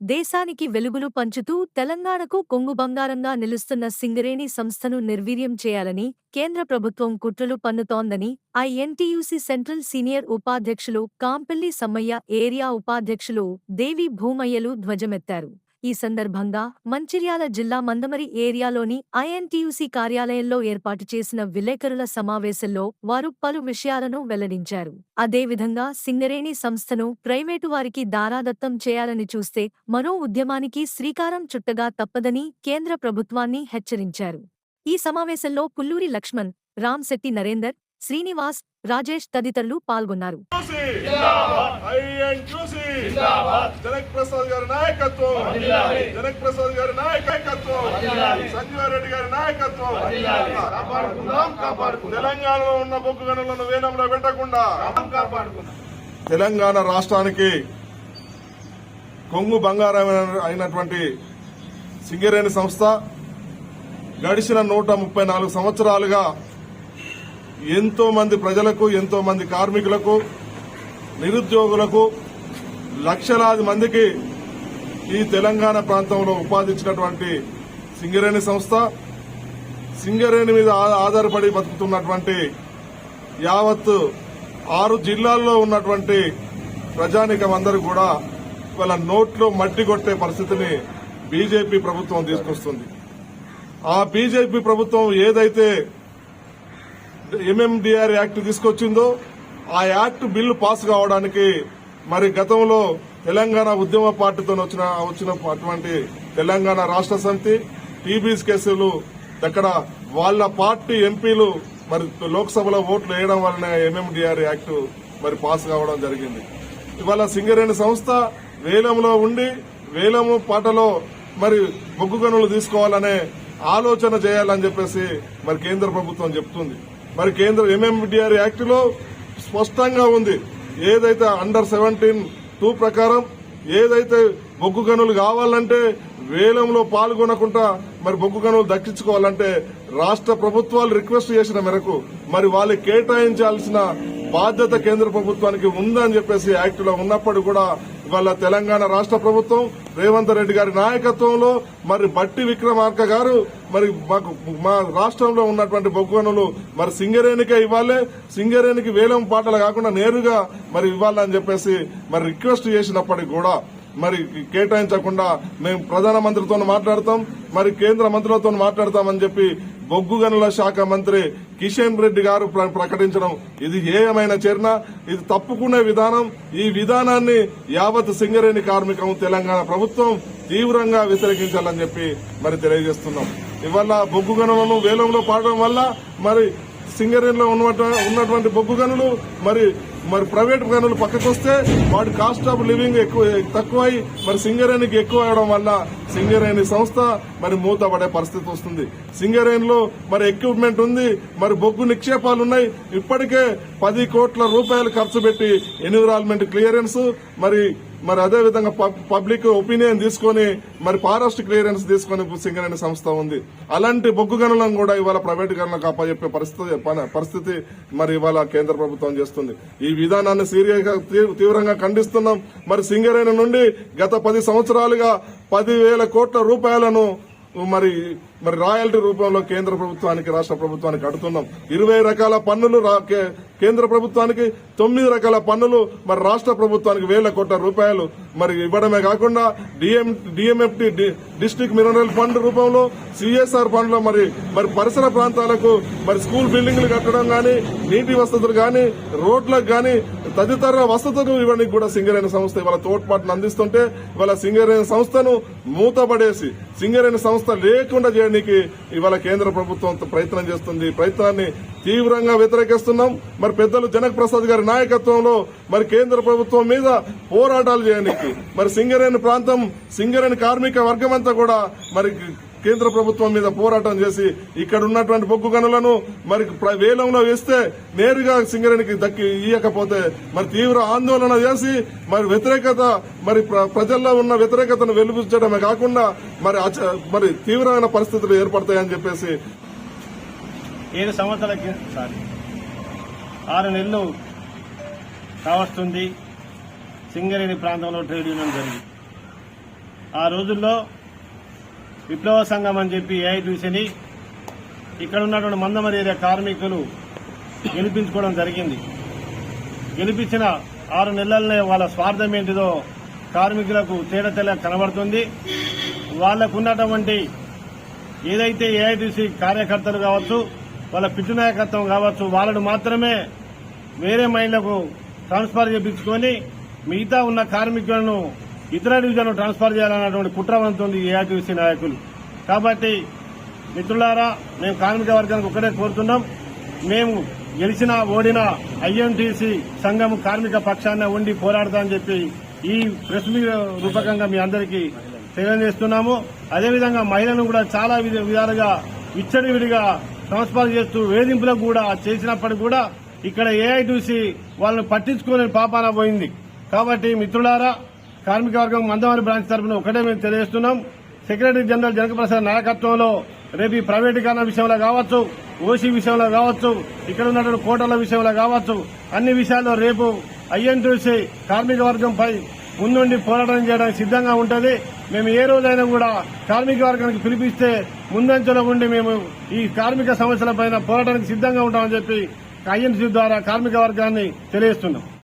దేశానికి వెలుగులు పంచుతూ తెలంగాణకు కొంగు బంగారంగా నిలుస్తున్న సింగరేణి సంస్థను నిర్వీర్యం చేయాలని కేంద్ర ప్రభుత్వం కుట్రలు పన్నుతోందని ఐఎన్టీయూసీ సెంట్రల్ సీనియర్ ఉపాధ్యక్షులు కాంపెల్లి సమ్మయ్య ఏరియా ఉపాధ్యక్షులు దేవి భూమయ్యలు ధ్వజమెత్తారు. ఈ సందర్భంగా మంచిర్యాల జిల్లా మందమరి ఏరియాలోని ఐఎన్టీయూసీ కార్యాలయంలో ఏర్పాటు చేసిన విలేకరుల సమావేశంలో వారు పలు విషయాలను వెల్లడించారు. అదేవిధంగా సింగరేణి సంస్థను ప్రైవేటు వారికి దారాదత్తం చేయాలని చూస్తే మరో ఉద్యమానికి శ్రీకారం చుట్టగా తప్పదని కేంద్ర ప్రభుత్వాన్ని హెచ్చరించారు. ఈ సమావేశంలో పుల్లూరి లక్ష్మణ్ రామ్శెట్టి నరేందర్ శ్రీనివాస్ రాజేష్ తదితరులు పాల్గొన్నారు. జనక్ ప్రసాద్ గారి నాయకత్వం. జనక్ ప్రసాద్ గారి నాయకత్వం. సంజీవ రెడ్డి గారి నాయకత్వం. కాపాడుకుందాం కాపాడుకుందాం. తెలంగాణలో ఉన్న బొగ్గు గనులను వేలంలో పెట్టకుండా. తెలంగాణ రాష్ట్రానికి కొంగు బంగారం అయినటువంటి సింగరేణి సంస్థ గడిచిన నూట ముప్పై నాలుగు సంవత్సరాలుగా ఎంతో మంది ప్రజలకు ఎంతో మంది కార్మికులకు నిరుద్యోగులకు లక్షలాది మందికి ఈ తెలంగాణ ప్రాంతంలో ఉపాధి ఇచ్చినటువంటి సింగరేణి సంస్థ సింగరేణి మీద ఆధారపడి బతుకుతున్నటువంటి యావత్ ఆరు జిల్లాల్లో ఉన్నటువంటి ప్రజానికం అందరూ కూడా వాళ్ళ నోట్లో మట్టి కొట్టే పరిస్థితిని బీజేపీ ప్రభుత్వం తీసుకొస్తుంది. ఆ బీజేపీ ప్రభుత్వం ఏదైతే ఎంఎండిఆర్ యాక్ట్ తీసుకొచ్చిందో ఆ యాక్ట్ బిల్లు పాస్ కావడానికి మరి గతంలో తెలంగాణ ఉద్యమ పార్టీతో వచ్చిన వచ్చిన అటువంటి తెలంగాణ రాష్ట్ర సమితి టీబీస్ కేసులు అక్కడ వాళ్ళ పార్టీ ఎంపీలు మరి లోక్సభలో ఓట్లు వేయడం వలన ఎంఎండిఆర్ యాక్ట్ మరి పాస్ కావడం జరిగింది. ఇవాళ సింగరేణి సంస్థ వేలంలో ఉండి వేలము పాటలో మరి బొగ్గు గనులు తీసుకోవాలనే ఆలోచన చేయాలని చెప్పేసి మరి కేంద్ర ప్రభుత్వం చెప్తుంది. మరి కేంద్ర ఎంఎండిఆర్ యాక్ట్లో స్పష్టంగా ఉంది. ఏదైతే అండర్ సెవెంటీన్ టూ ప్రకారం ఏదైతే బొగ్గు గనులు కావాలంటే వేలంలో పాల్గొనకుండా మరి బొగ్గు గనులు దక్కించుకోవాలంటే రాష్ట్ర ప్రభుత్వాలు రిక్వెస్ట్ చేసిన మేరకు మరి వాళ్ళు కేటాయించాల్సిన బాధ్యత కేంద్ర ప్రభుత్వానికి ఉందని చెప్పేసి యాక్ట్లో ఉన్నప్పుడు కూడా ఇవాళ తెలంగాణ రాష్ట్ర ప్రభుత్వం రేవంత్ రెడ్డి గారి నాయకత్వంలో మరి బట్టి విక్రమార్క గారు మరి మాకు మా రాష్ట్రంలో ఉన్నటువంటి బొగ్గనులు మరి సింగరేణికే ఇవ్వాలి. సింగరేణికి వేలం పాటలు కాకుండా నేరుగా మరి ఇవ్వాలని చెప్పేసి మరి రిక్వెస్ట్ చేసినప్పటికి కూడా మరి కేటాయించకుండా మేము ప్రధానమంత్రితో మాట్లాడతాం మరి కేంద్ర మంత్రులతో మాట్లాడతామని చెప్పి బొగ్గు గనుల శాఖ మంత్రి కిషన్ రెడ్డి గారు ప్రకటించడం. ఇది హేయమైన చర్య ఇది తప్పుకునే విధానం. ఈ విధానాన్ని యావత్ సింగరేణి కార్మికం తెలంగాణ ప్రభుత్వం తీవ్రంగా వ్యతిరేకించాలని చెప్పి మరి తెలియజేస్తున్నాం. ఇవాళ బొగ్గు గనులను వేలంలో పాడడం వల్ల మరి సింగరేణిలో ఉన్నటువంటి ఉన్నటువంటి బొగ్గు గనులు మరి మరి ప్రైవేట్ గనులు పక్కకు వస్తే వాటి కాస్ట్ ఆఫ్ లివింగ్ ఎక్కువ తక్కువై మరి సింగరేణికి ఎక్కువ అవడం వల్ల సింగరేణి సంస్థ మరి మూతపడే పరిస్థితి వస్తుంది. సింగరేణిలో మరి ఎక్విప్మెంట్ ఉంది మరి బొగ్గు నిక్షేపాలు ఉన్నాయి. ఇప్పటికే పది కోట్ల రూపాయలు ఖర్చు పెట్టి ఎన్విరాన్మెంట్ క్లియరెన్స్ మరి మరి అదే విధంగా పబ్- పబ్లిక్ ఒపీనియన్ తీసుకొని మరి ఫారెస్ట్ క్లియరెన్స్ తీసుకొని సింగరేణి సంస్థ ఉంది. అలాంటి బొగ్గు గనులను కూడా ఇవాళ ప్రైవేట్ గనులకు అప్పచెప్పే పరిస్థితి పరిస్థితి మరి ఇవాళ కేంద్ర ప్రభుత్వం చేస్తుంది. ఈ విధానాన్ని సీరియస్గా తీవ్రంగా ఖండిస్తున్నాం. మరి సింగరేణి నుండి గత పది సంవత్సరాలుగా పదివేల కోట్ల రూపాయలను మరి మరి రాయల్టీ రూపంలో కేంద్ర ప్రభుత్వానికి రాష్ట్ర ప్రభుత్వానికి కడుతున్నాం. ఇరవై రకాల పన్నులు కేంద్ర ప్రభుత్వానికి తొమ్మిది రకాల పన్నులు మరి రాష్ట్ర ప్రభుత్వానికి వేల కోట్ల రూపాయలు మరి ఇవ్వడమే కాకుండా DM DMFT district mineral fund రూపంలో సిఎస్ఆర్ ఫండ్లో మరి మరి పరిసర ప్రాంతాలకు మరి స్కూల్ బిల్డింగ్లు కట్టడం గాని నీటి వసతులు గాని రోడ్లకు గాని తదితర వసతులు ఇవ్వడానికి కూడా సింగరేణి సంస్థ ఇవాళ తోడ్పాటును అందిస్తుంటే ఇవాళ సింగరేణి సంస్థను మూతపడేసి సింగరేణి సంస్థ లేకుండా చేయడం చేయడానికి ఇవాళ కేంద్ర ప్రభుత్వం ప్రయత్నం చేస్తుంది. ప్రయత్నాన్ని తీవ్రంగా వ్యతిరేకిస్తున్నాం. మరి పెద్దలు జనక్ ప్రసాద్ గారి నాయకత్వంలో మరి కేంద్ర ప్రభుత్వం మీద పోరాటాలు చేయడానికి మరి సింగరేణి ప్రాంతం సింగరేణి కార్మిక వర్గం అంతా కూడా మరి కేంద్ర ప్రభుత్వం మీద పోరాటం చేసి ఇక్కడ ఉన్నటువంటి బొగ్గు గనులను మరి ప్ర- వేలంలో వేస్తే నేరుగా సింగరేణికి దక్కి ఇయ్యకపోతే మరి తీవ్ర ఆందోళన చేసి మరి వ్యతిరేకత మరి ప్ర- ప్రజల్లో ఉన్న వ్యతిరేకతను వెలుబుచ్చడమే కాకుండా మరి మరి తీవ్రమైన పరిస్థితులు ఏర్పడతాయని చెప్పేసి ఏడు సంవత్సరాల సారీ ఆరు నెలలు కావస్తుంది సింగరేణి ప్రాంతంలో ట్రేడ్ యూనియన్ జరిగింది. ఆ రోజుల్లో విప్లవ సంఘం అని చెప్పి ఏఐటీసీని ఇక్కడ ఉన్నటువంటి మందమరి ఏరియా కార్మికులు గెలిపించుకోవడం జరిగింది. గెలిపించిన ఆరు నెలలనే వాళ్ళ స్వార్థం ఏంటిదో కార్మికులకు తేడ తెల్ల కనబడుతుంది. వాళ్ళకున్నటువంటి ఏదైతే ఏఐటీసీ కార్యకర్తలు కావచ్చు వాళ్ళ పిట్టు నాయకత్వం కావచ్చు వాళ్ళను మాత్రమే వేరే మైండ్లకు ట్రాన్స్ఫర్ చేయించుకొని మిగతా ఉన్న కార్మికులను ఇతర డివిజన్ ట్రాన్స్ఫర్ చేయాలన్నటువంటి కుట్రవంతుంది ఏఐటీసీ నాయకులు. కాబట్టి మిత్రులారా మేము కార్మిక వర్గానికి ఒక్కటే కోరుతున్నాం. మేము గెలిచినా ఓడిన ఐఎన్టీసీ సంఘం కార్మిక పక్షాన ఉండి పోరాడతామని చెప్పి ఈ ప్రెస్ రూపకంగా మీ అందరికీ తెలియజేస్తున్నాము. అదేవిధంగా మహిళలను కూడా చాలా విధ- విధాలుగా విచ్చడివిడిగా ట్రాన్స్ఫర్ చేస్తూ వేధింపులకు కూడా చేసినప్పటికీ కూడా ఇక్కడ ఏఐటీసీ వాళ్ళని పట్టించుకోలేని పాపాన పోయింది. కాబట్టి మిత్రులారా కార్మిక వర్గం మందవారి బ్రాంచ్ తరఫున ఒకటే మేము తెలియజేస్తున్నాం. సెక్రటరీ జనరల్ జనకప్రసాద్ నాయకత్వంలో రేపు ఈ ప్రైవేటీకరణ విషయంలో కావచ్చు ఓసీ విషయంలో కావచ్చు ఇక్కడ ఉన్నటువంటి కోటల విషయంలో కావచ్చు అన్ని విషయాల్లో రేపు ఐఎన్టీసీ కార్మిక వర్గంపై ముందుండి పోరాటం చేయడానికి సిద్ధంగా ఉంటుంది. మేము ఏ రోజైనా కూడా కార్మిక వర్గానికి పిలిపిస్తే ముందంచెలో ఉండి మేము ఈ కార్మిక సమస్యలపైన పోరాటానికి సిద్ధంగా ఉంటామని చెప్పి ఐఎన్సీ ద్వారా కార్మిక వర్గాన్ని తెలియజేస్తున్నాం.